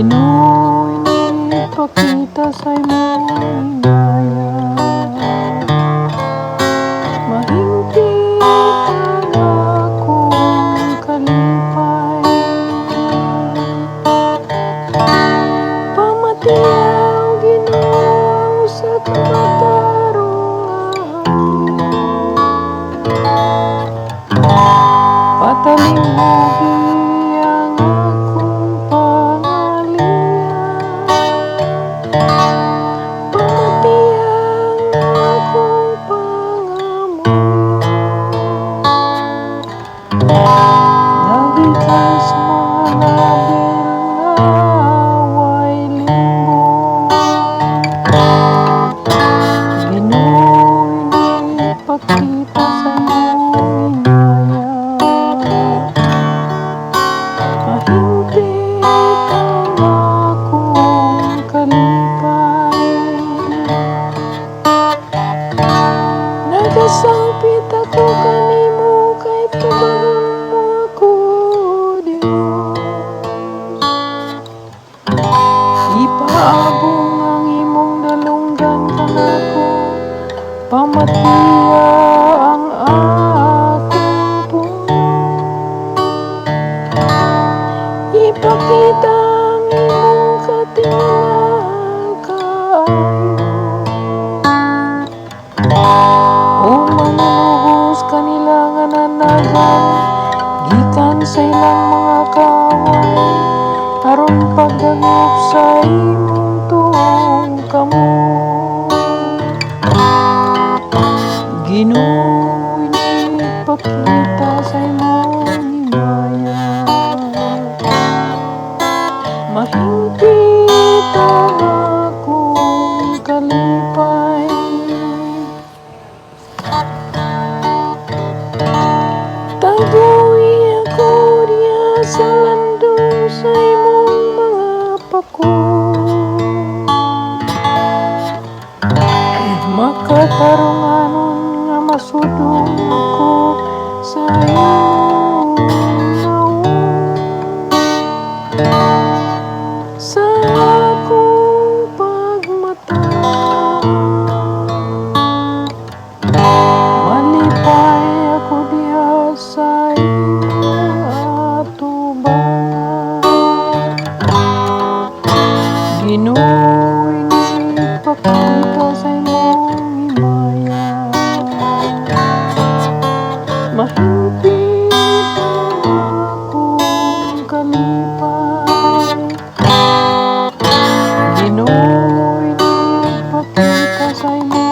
Pinoy ng pakita sa'y mga Ismail love. O manlugos kanila nga nanagan Gikan sa ilang mga kaaway. Aron pagdagop sa imong tuong kamo Ginoo ni pakita số đông cô say Ginoo'y nagpakita sa'yo